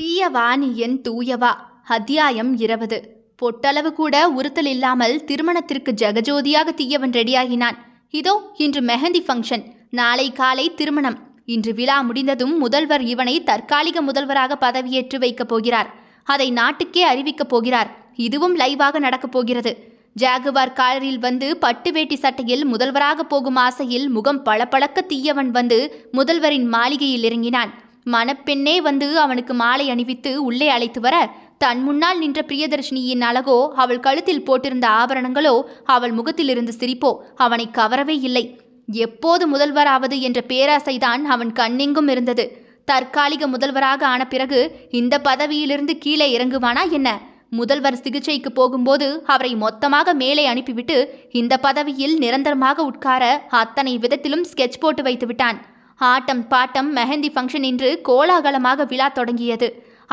தீயவா நீ என் தூயவா? அத்தியாயம் இருபது. பொட்டளவு கூட உறுத்தல் இல்லாமல் திருமணத்திற்கு ஜெகஜோதியாக தீயவன் ரெடியாகினான். இதோ இன்று மெஹந்தி ஃபங்க்ஷன் நாளை காலை திருமணம். இன்று விழா முடிந்ததும் முதல்வர் இவனை தற்காலிக முதல்வராக பதவியேற்று வைக்கப் போகிறார். அதை நாட்டுக்கே அறிவிக்கப் போகிறார். இதுவும் லைவாக நடக்கப் போகிறது. ஜாகுவார் காரில் வந்து பட்டு வேட்டி சட்டையில் முதல்வராக போகும் ஆசையில் முகம் பளபளக்க தீயவன் வந்து முதல்வரின் மாளிகையில் இறங்கினான். மணப்பெண்ணே வந்து அவனுக்கு மாலை அணிவித்து உள்ளே அழைத்து வர தன் முன்னால் நின்ற பிரியதர்ஷினியின் அழகோ அவள் கழுத்தில் போட்டிருந்த ஆபரணங்களோ அவள் முகத்திலிருந்து சிரிப்போ அவனை கவரவே இல்லை. எப்போது முதல்வராவது என்ற பேராசைதான் அவன் கண்ணெங்கும் இருந்தது. தற்காலிக முதல்வராக ஆன பிறகு இந்த பதவியிலிருந்து கீழே இறங்குவானா என்ன? முதல்வர் சிகிச்சைக்கு போகும்போது அவரை மொத்தமாக மேலே அனுப்பிவிட்டு இந்த பதவியில் நிரந்தரமாக உட்கார அத்தனை விதத்திலும் ஸ்கெட்ச் போட்டு வைத்து விட்டான் ஆட்டம் பாட்டம் மெஹந்தி ஃபங்க்ஷன் என்று கோலாகலமாக விழா தொடங்கியது.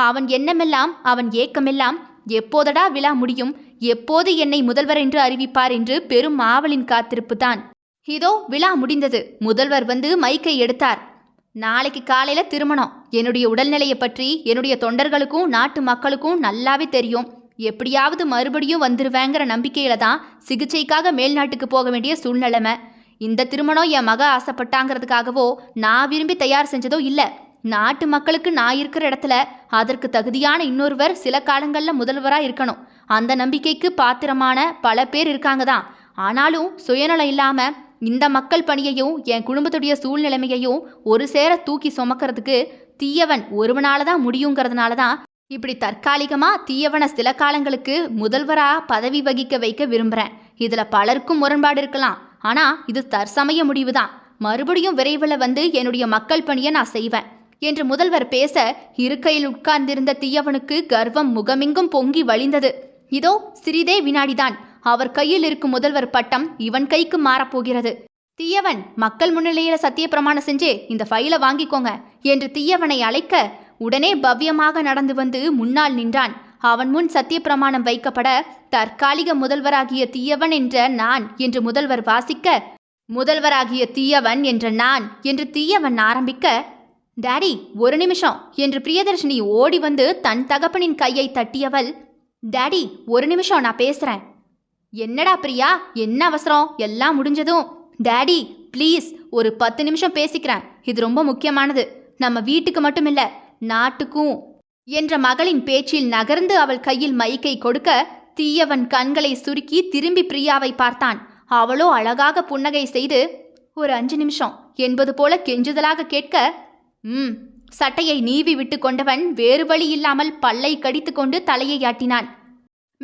அவன் எண்ணமெல்லாம் அவன் ஏக்கமெல்லாம் எப்போதடா விழா முடியும் எப்போது என்னை முதல்வர் என்று அறிவிப்பார் என்று பெரும் ஆவலின் காத்திருப்பு தான். இதோ விழா முடிந்தது. முதல்வர் வந்து மைக்கை எடுத்தார். நாளைக்கு காலையில திருமணம். என்னுடைய உடல்நிலையை பற்றி என்னுடைய தொண்டர்களுக்கும் நாட்டு மக்களுக்கும் நல்லாவே தெரியும். எப்படியாவது மறுபடியும் வந்துருவேங்கிற நம்பிக்கையில தான் சிகிச்சைக்காக மேல்நாட்டுக்கு போக வேண்டிய சூழ்நிலைமை. இந்த திருமணம் என் மக ஆசைப்பட்டாங்கிறதுக்காகவோ நான் விரும்பி தயார் செஞ்சதோ இல்லை. நாட்டு மக்களுக்கு நான் இருக்கிற இடத்துல அதற்கு தகுதியான இன்னொருவர் சில காலங்களில் முதல்வராக இருக்கணும். அந்த நம்பிக்கைக்கு பாத்திரமான பல பேர் இருக்காங்க தான். ஆனாலும் சுயநலம் இல்லாமல் இந்த மக்கள் பணியையும் என் குடும்பத்துடைய சூழ்நிலைமையையும் ஒரு சேர தூக்கி சுமக்கிறதுக்கு தீயவன் ஒருவனால தான் முடியுங்கிறதுனால தான் இப்படி தற்காலிகமாக தீயவனை சில காலங்களுக்கு முதல்வராக பதவி வகிக்க வைக்க விரும்புகிறேன் இதில் பலருக்கும் முரண்பாடு இருக்கலாம். ஆனால் இது தற்சமய முடிவு தான் மறுபடியும் விரைவில் வந்து என்னுடைய மக்கள் பணியை நான் செய்வேன் என்று முதல்வர் பேச இருக்கையில் உட்கார்ந்திருந்த தீயவனுக்கு கர்வம் முகமெங்கும் பொங்கி வழிந்தது. இதோ சிறிதே வினாடிதான். அவர் கையில் இருக்கும் முதல்வர் பட்டம் இவன் கைக்கு மாறப்போகிறது. தீயவன் மக்கள் முன்னிலையில சத்திய பிரமாணம் செஞ்சு இந்த ஃபைலை வாங்கிக்கோங்க என்று தீயவனை அழைக்க உடனே பவ்யமாக நடந்து வந்து முன்னால் நின்றான். அவன் முன் சத்திய பிரமாணம் வைக்கப்பட தற்காலிக முதல்வராகிய தீயவன் என்ற நான் என்று முதல்வர் வாசிக்க முதல்வராகிய தீயவன் என்ற நான் என்று தீயவன் ஆரம்பிக்க டாடி ஒரு நிமிஷம் என்று பிரியதர்ஷினி ஓடி வந்து தன் தகப்பனின் கையை தட்டியவள் டாடி ஒரு நிமிஷம் நான் பேசுறேன். என்னடா பிரியா என்ன அவசரம்? எல்லாம் முடிஞ்சதும். டாடி ப்ளீஸ் ஒரு பத்து நிமிஷம் பேசிக்கிறேன். இது ரொம்ப முக்கியமானது. நம்ம வீட்டுக்கு மட்டும் இல்லை நாட்டுக்கும் என்ற மகளின் பேச்சில் நகர்ந்து அவள் கையில் மைக்கை கொடுக்க தீயவன் கண்களை சுருக்கி திரும்பி பிரியாவை பார்த்தான். அவளோ அழகாக புன்னகை செய்து ஒரு அஞ்சு நிமிஷம். என்பது போல கெஞ்சுதலாக கேட்க ம் சட்டையை நீவி விட்டு கொண்டவன் வேறு வழி இல்லாமல் பல்லை கடித்து கொண்டு தலையை ஆட்டினான்.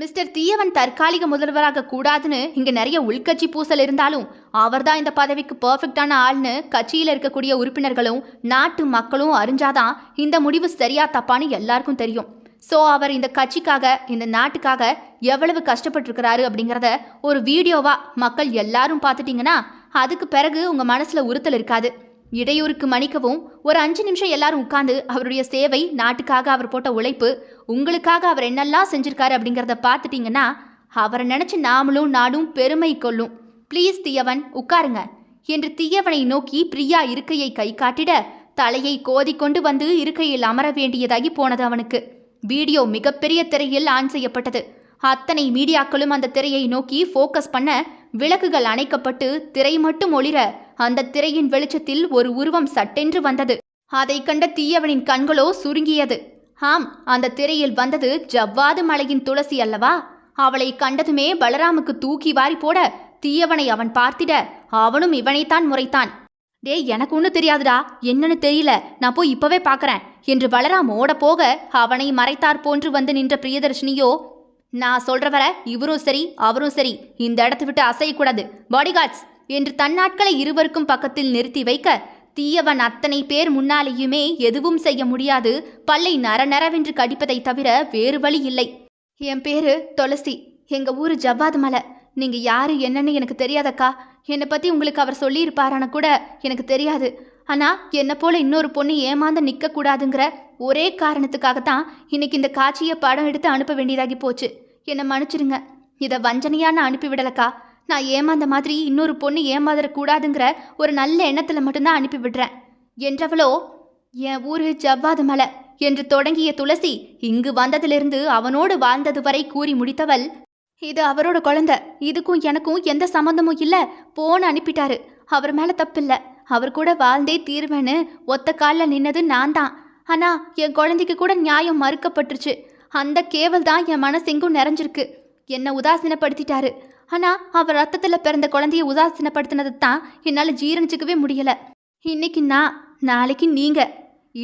மிஸ்டர் தீயவன் தற்காலிக முதல்வராக கூடாதுன்னு இங்க நிறைய உள்கட்சி பூசல் இருந்தாலும் அவர்தான் இந்த பதவிக்கு பர்ஃபெக்டான ஆள்னு கட்சியில் இருக்கக்கூடிய உறுப்பினர்களும் நாட்டு மக்களும் அறிஞ்சாதான் இந்த முடிவு சரியா தப்பான்னு எல்லாருக்கும் தெரியும். ஸோ அவர் இந்த கட்சிக்காக இந்த நாட்டுக்காக எவ்வளவு கஷ்டப்பட்டிருக்கிறாரு அப்படிங்கிறத ஒரு வீடியோவா மக்கள் எல்லாரும் பார்த்துட்டீங்கன்னா அதுக்கு பிறகு உங்க மனசுல உறுத்தல் இருக்காது. இடையூறுக்கு மன்னிக்கவும். ஒரு அஞ்சு நிமிஷம் எல்லாரும் உட்காந்து அவருடைய சேவை நாட்டுக்காக அவர் போட்ட உழைப்பு உங்களுக்காக அவர் என்னெல்லாம் செஞ்சிருக்காரு அப்படிங்கிறத பார்த்துட்டீங்கன்னா அவரை நினச்சி நாமளும் நாடும் பெருமை கொள்ளும். ப்ளீஸ் தீயவன் உட்காருங்க. என்று தீயவனை நோக்கி பிரியா இருக்கையை கை காட்டிட தலையை கோதிக்கொண்டு வந்து இருக்கையில் அமர வேண்டியதாகி போனது அவனுக்கு. வீடியோ மிகப்பெரிய திரையில் ஆன் செய்யப்பட்டது. அத்தனை மீடியாக்களும் அந்த திரையை நோக்கி ஃபோக்கஸ் பண்ண விளக்குகள் அணைக்கப்பட்டு திரை மட்டும் ஒளிர அந்த திரையின் வெளிச்சத்தில் ஒரு உருவம் சட்டென்று வந்தது. அதை கண்ட தீயவனின் கண்களோ சுருங்கியது. ஆம் அந்த திரையில் வந்தது ஜவ்வாது மலையின் துளசி அல்லவா? அவளை கண்டதுமே பலராமுக்கு தூக்கி வாரி போட தீயவனை அவன் பார்த்திட அவனும் இவனைத்தான் முறைத்தான். டேய் எனக்கு ஒன்றும் தெரியாதுடா. என்னன்னு தெரியல. நான் போய் இப்பவே பார்க்கறேன் என்று பலராம் ஓட போக அவனை மறைத்தார் போன்று வந்து நின்ற பிரியதர்ஷினியோ நான் சொல்றவர இவரும் சரி அவரும் சரி. இந்த இடத்தை விட்டு அசையக்கூடாது. பாடிகார்ட்ஸ்! என்று தன்னாட்களை இருவருக்கும் பக்கத்தில் நிறுத்தி வைக்க தீயவன் அத்தனை பேர் முன்னாலேயுமே எதுவும் செய்ய முடியாது. பல்லை நர நரவென்று கடிப்பதை தவிர வேறு வழி இல்லை. என் பேரு துளசி. எங்க ஊரு ஜவ்வாது மலை. நீங்க யாரு என்னன்னு எனக்கு தெரியாதக்கா. என்னை பத்தி உங்களுக்கு அவர் சொல்லியிருப்பாரான கூட எனக்கு தெரியாது. ஆனா என்னை போல இன்னொரு பொண்ணு ஏமாந்து நிக்க கூடாதுங்கிற ஒரே காரணத்துக்காக தான் இன்னைக்கு இந்த காட்சியை படம் எடுத்து அனுப்ப வேண்டியதாகி போச்சு. என்னை மன்னிச்சிடுங்க இதை வஞ்சனையான அனுப்பிவிடலக்கா. நான் ஏமாந்த மாதிரி இன்னொரு பொண்ணு ஏமாந்துடக்கூடாதுங்கிற ஒரு நல்ல எண்ணத்தில் மட்டும்தான் அனுப்பி விடுறேன் என்றவளோ என் ஊரு ஜவ்வாது மலை என்று தொடங்கிய துளசி இங்கு வந்ததிலிருந்து அவனோடு வாழ்ந்தது வரை கூறி முடித்தவள் இது அவரோட குழந்தை. இதுக்கும் எனக்கும் எந்த சம்மந்தமும் இல்லை போன்னு அனுப்பிட்டாரு. அவர் மேலே தப்பில்லை. அவர் கூட வாழ்ந்தே தீர்வேன்னு ஒத்த காலில் நின்னது நான் தான். ஆனால் என் குழந்தைக்கு கூட நியாயம் மறுக்கப்பட்டுருச்சு. அந்த கேவல் தான் என் மனசெங்கும் நிறைஞ்சிருக்கு. என்னை உதாசீனப்படுத்திட்டாரு. ஆனால் அவர் ரத்தத்தில் பிறந்த குழந்தைய உதாசீனப்படுத்தினது தான் என்னால் ஜீரணிச்சிக்கவே முடியலை. இன்னைக்கு நான் நாளைக்கு நீங்கள்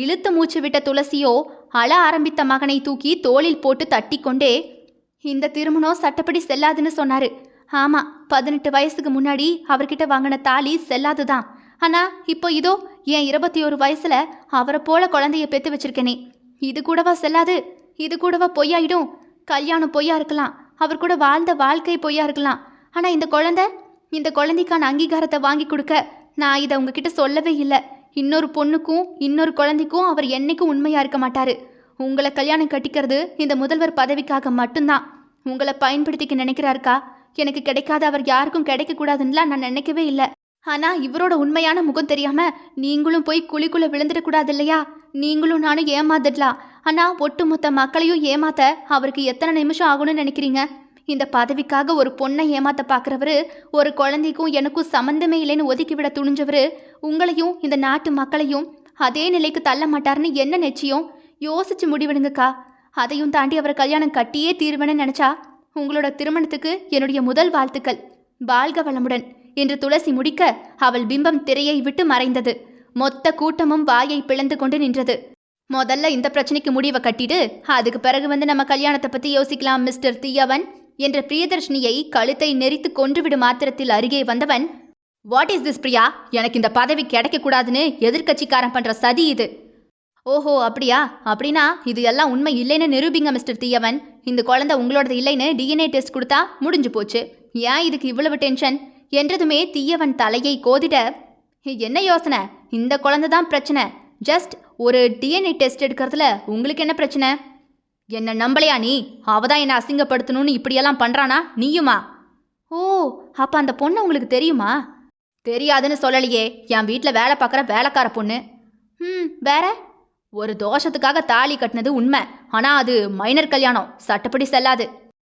இழுத்து மூச்சு விட்ட துளசியோ அழ ஆரம்பித்த மகனை தூக்கி தோளில் போட்டு தட்டி கொண்டே இந்த திருமணம் சட்டப்படி செல்லாதுன்னு சொன்னார். ஆமாம் பதினெட்டு வயசுக்கு முன்னாடி அவர்கிட்ட வாங்கின தாலி செல்லாது தான் ஆனால் இப்போ இதோ என் இருபத்தி ஒரு வயசில் அவரை போல குழந்தைய பெற்று வச்சிருக்கேனே. இது கூடவா செல்லாது? இது கூடவா பொய்யாயிடும்? கல்யாணம் பொய்யா இருக்கலாம். அவர் கூட வாழ்ந்த வாழ்க்கை பொய்யா இருக்கலாம். ஆனா இந்த குழந்தை இந்த குழந்தைக்கான அங்கீகாரத்தை வாங்கி கொடுக்க நான் இதை உங்ககிட்ட சொல்லவே இல்லை. இன்னொரு பொண்ணுக்கும் இன்னொரு குழந்தைக்கும் அவர் என்னைக்கும் உண்மையா இருக்க மாட்டாரு. உங்களை கல்யாணம் கட்டிக்கிறது இந்த முதல்வர் பதவிக்காக மட்டும்தான். உங்களை பயன்படுத்திக்க நினைக்கிறாருக்கா? எனக்கு கிடைக்காத அவர் யாருக்கும் கிடைக்கக்கூடாதுன்னுலாம் நான் நினைக்கவே இல்லை. ஆனா இவரோட உண்மையான முகம் தெரியாம நீங்களும் போய் குழிக்குள்ள விழுந்துடக்கூடாது இல்லையா? நீங்களும் நானும் ஏமாந்துடலாம். ஆனா ஒட்டுமொத்த மக்களையும் ஏமாத்த அவருக்கு எத்தனை நிமிஷம் ஆகும்னு நினைக்கிறீங்க? இந்த பதவிக்காக ஒரு பொண்ணை ஏமாத்த பார்க்குறவரு ஒரு குழந்தைக்கும் எனக்கும் சம்மந்தமே இல்லைன்னு ஒதுக்கிவிட துணிஞ்சவரு உங்களையும் இந்த நாட்டு மக்களையும் அதே நிலைக்கு தள்ள மாட்டாருன்னு என்ன நிச்சயம்? யோசிச்சு முடிவெடுங்கக்கா. அதையும் தாண்டி அவரை கல்யாணம் கட்டியே தீர்வேன்னு நினைச்சா உங்களோட திருமணத்துக்கு என்னுடைய முதல் வாழ்த்துக்கள். வாழ்க வளமுடன். என்று துளசி முடிக்க அவள் பிம்பம் திரையை விட்டு மறைந்தது. மொத்த கூட்டமும் வாயை பிளந்து கொண்டு நின்றது. முதல்ல இந்த பிரச்சனைக்கு முடிவை கட்டிட்டு அதுக்கு பிறகு வந்து நம்ம கல்யாணத்தை பத்தி யோசிக்கலாம் மிஸ்டர் தீயவன் என்ற பிரியதர்ஷினியை கழுத்தை நெரித்து கொன்றுவிடும் மாத்திரத்தில் அருகே வந்தவன் வாட் இஸ் திஸ் பிரியா? எனக்கு இந்த பதவி கிடைக்க கூடாதுன்னு எதிர்க்கட்சிக்காரன் பண்ற சதி இது. ஓஹோ அப்படியா? அப்படின்னா இது எல்லாம் உண்மை இல்லைன்னு நிரூபிங்க மிஸ்டர் தீயவன். இந்த குழந்தை உங்களோடது இல்லைன்னு டிஎன்ஏ டெஸ்ட் கொடுத்தா முடிஞ்சு போச்சு. ஏன் இதுக்கு இவ்வளவு டென்ஷன்? என்றதுமே தீயவன் தலையை கோதிட என்ன யோசனை? இந்த குழந்தை தான் பிரச்சனை. ஜஸ்ட் ஒரு டிஎன்ஏ டெஸ்ட் எடுக்கிறதுல உங்களுக்கு என்ன பிரச்சனை? என்ன நம்பலையா நீ? அவ தான் என்னை அசிங்கப்படுத்தணும்னு இப்படியெல்லாம் பண்ணுறானா நீயுமா? ஓ அப்போ அந்த பொண்ணு உங்களுக்கு தெரியுமா? தெரியாதுன்னு சொல்லலையே என் வீட்டில் வேலை பார்க்குற வேலைக்கார பொண்ணு. ம் வேற? ஒரு தோஷத்துக்காக தாலி கட்டினது உண்மை. ஆனால் அது மைனர் கல்யாணம். சட்டப்படி செல்லாது.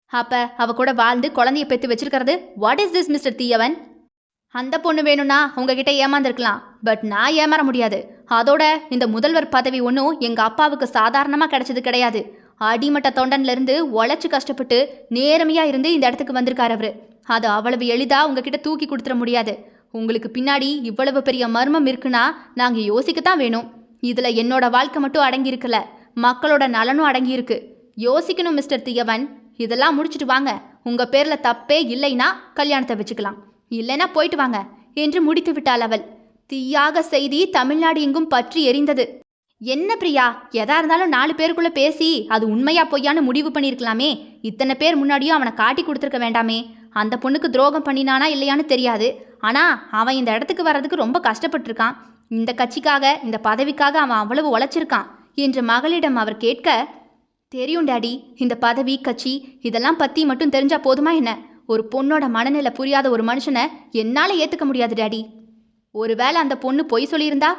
அப்போ அவ கூட வாழ்ந்து குழந்தைய பெற்று வச்சிருக்கிறது. வாட் இஸ் திஸ் மிஸ்டர் தீயவன்? அந்த பொண்ணு வேணும்னா உங்ககிட்ட ஏமாந்துருக்கலாம். பட் நான் ஏமாற முடியாது. அதோட இந்த முதல்வர் பதவி ஒன்றும் எங்கள் அப்பாவுக்கு சாதாரணமாக கிடைச்சது கிடையாது. அடிமட்ட தொண்டன்லேருந்து உழைச்சி கஷ்டப்பட்டு நேர்மையாக இருந்து இந்த இடத்துக்கு வந்திருக்கார் அவர். அது அவ்வளவு எளிதாக உங்ககிட்ட தூக்கி கொடுத்துட முடியாது. உங்களுக்கு பின்னாடி இவ்வளவு பெரிய மர்மம் இருக்குன்னா நாங்கள் யோசிக்கத்தான் வேணும். இதில் என்னோட வாழ்க்கை மட்டும் அடங்கியிருக்கல. மக்களோட நலனும் அடங்கியிருக்கு. யோசிக்கணும் மிஸ்டர் தியவன். இதெல்லாம் முடிச்சிட்டு வாங்க. உங்கள் பேரில் தப்பே இல்லைன்னா கல்யாணத்தை வச்சுக்கலாம். இல்லைன்னா போயிட்டு வாங்க. என்று முடித்து விட்டாள் அவள். தீயாக செய்தி தமிழ்நாடு எங்கும் பற்றி எரிந்தது. என்ன பிரியா? எதா இருந்தாலும் நாலு பேருக்குள்ள பேசி அது உண்மையா பொய்யான்னு முடிவு பண்ணியிருக்கலாமே. இத்தனை பேர் முன்னாடியும் அவனை காட்டி கொடுத்துருக்க வேண்டாமே. அந்த பொண்ணுக்கு துரோகம் பண்ணினானா இல்லையான்னு தெரியாது. ஆனா அவன் இந்த இடத்துக்கு வர்றதுக்கு ரொம்ப கஷ்டப்பட்டிருக்கான். இந்த கட்சிக்காக இந்த பதவிக்காக அவன் அவ்வளவு உழைச்சிருக்கான் என்று மகளிடம் அவர் கேட்க தெரியும் டாடி இந்த பதவி கட்சி இதெல்லாம் பத்தி மட்டும் தெரிஞ்சா போதுமா என்ன? ஒரு பொண்ணோட மனநிலை புரியாத ஒரு மனுஷனை என்னால ஏத்துக்க முடியாது டாடி. ஒருவேளை அந்த பொண்ணு பொய் சொல்லியிருந்தா?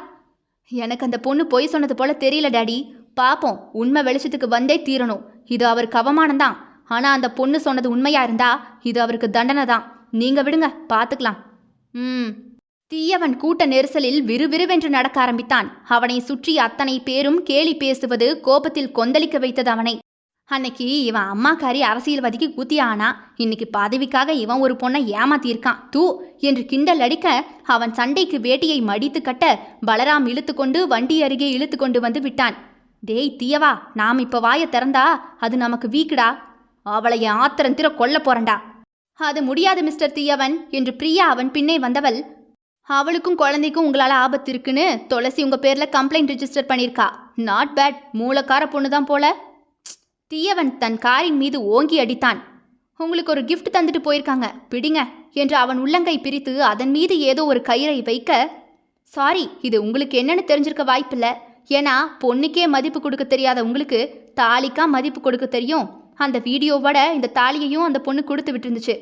எனக்கு அந்த பொண்ணு பொய் சொன்னது போல தெரியல டேடி. பாப்போம். உண்மை வெளிச்சத்துக்கு வந்தே தீரணும். இது அவருக்கு கவமானந்தான் ஆனா அந்த பொண்ணு சொன்னது உண்மையா இருந்தா இது அவருக்கு தண்டனை தான் நீங்க விடுங்க பார்த்துக்கலாம் ம். தீயவன் கூட்ட நெரிசலில் விறுவிறுவென்று நடக்க ஆரம்பித்தான். அவனை சுற்றி அத்தனை பேரும் கேலி பேசுவது கோபத்தில் கொந்தளிக்க வைத்தது அவனை. அன்னைக்கு இவன் அம்மாக்காரி அரசியல்வாதிக்கு ஆனா இன்னைக்கு பதவிக்காக இவன் ஒரு பொண்ணை ஏமாத்தியிருக்கான். தூ என்று கிண்டல் அடிக்க அவன் சண்டைக்கு வேட்டியை மடித்து கட்ட பலராம் இழுத்து கொண்டு வண்டி அருகே இழுத்து கொண்டு வந்து விட்டான். டேய் தீயவா நாம் இப்ப வாயை திறந்தா அது நமக்கு வீக்குடா? அவளை ஆத்திரந்திர ஆத்திரம் திற கொல்ல போறண்டா அது முடியாது மிஸ்டர் தீயவன் என்று பிரியா அவன் பின்னே வந்தவள். அவளுக்கும் குழந்தைக்கும் உங்களால் ஆபத்து இருக்குன்னு துளசி உங்க பேர்ல கம்ப்ளைண்ட் ரிஜிஸ்டர் பண்ணியிருக்கா. நாட் பேட் மூலக்கார பொண்ணு தான் போல. தீயவன் தன் காரின் மீது ஓங்கி அடித்தான். உங்களுக்கு ஒரு கிஃப்ட் தந்துட்டு போயிருக்காங்க. பிடிங்க என்று அவன் உள்ளங்கை பிரித்து அதன் மீது ஏதோ ஒரு கயிறை வைக்க சாரி இது உங்களுக்கு என்னன்னு தெரிஞ்சிருக்க வாய்ப்பில்ல. ஏன்னா பொண்ணுக்கே மதிப்பு கொடுக்க தெரியாத உங்களுக்கு தாலிக்கா மதிப்பு கொடுக்க தெரியும். அந்த வீடியோவோட இந்த தாலியையும் அந்த பொண்ணு கொடுத்து விட்டுருந்துச்சு.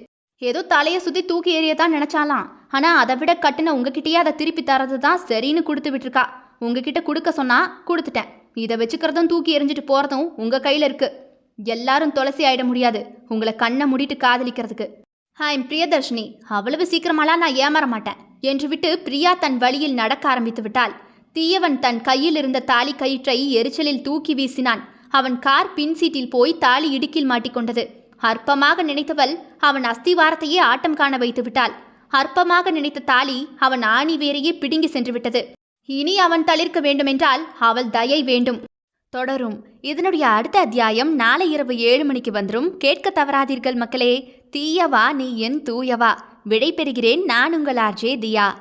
ஏதோ தலையை சுற்றி தூக்கி ஏறியதான் நினச்சாலாம். ஆனால் அதை விட கட்டின உங்ககிட்டயே அதை திருப்பி தரது தான் சரின்னு கொடுத்து விட்டுருக்கா. உங்ககிட்ட கொடுக்க சொன்னா கொடுத்துட்டேன். இதை வச்சுக்கிறதும் தூக்கி எறிஞ்சிட்டு போறதும் உங்க கையில இருக்கு. எல்லாரும் துளசி ஆயிட முடியாது. உங்களை கண்ணை மூடிட்டு காதலிக்கிறதுக்கு. ஹாய் பிரியதர்ஷினி. அவ்வளவு சீக்கிரமாலாம் நான் ஏமாற மாட்டேன். என்று விட்டு பிரியா தன் வழியில் நடக்க ஆரம்பித்து விட்டாள். தீயவன் தன் கையில் இருந்த தாலி கயிற்றை எரிச்சலில் தூக்கி வீசினான். அவன் கார் பின் சீட்டில் போய் தாலி இடுக்கில் மாட்டிக்கொண்டது அற்பமாக நினைத்தவள் அவன் அஸ்திவாரத்தையே ஆட்டம் காண வைத்து விட்டாள். அற்பமாக நினைத்த தாலி அவன் ஆணி வேறையே பிடுங்கி சென்று விட்டது. இனி அவன் தளிர்க்க வேண்டுமென்றால் அவள் தயை வேண்டும். தொடரும். இதனுடைய அடுத்த அத்தியாயம் நாளை இரவு ஏழு மணிக்கு வந்துரும். கேட்க தவறாதீர்கள் மக்களே. தீயவா நீ என் தூயவா. விடை பெறுகிறேன் நான் உங்கள் ஆர்ஜே தியா.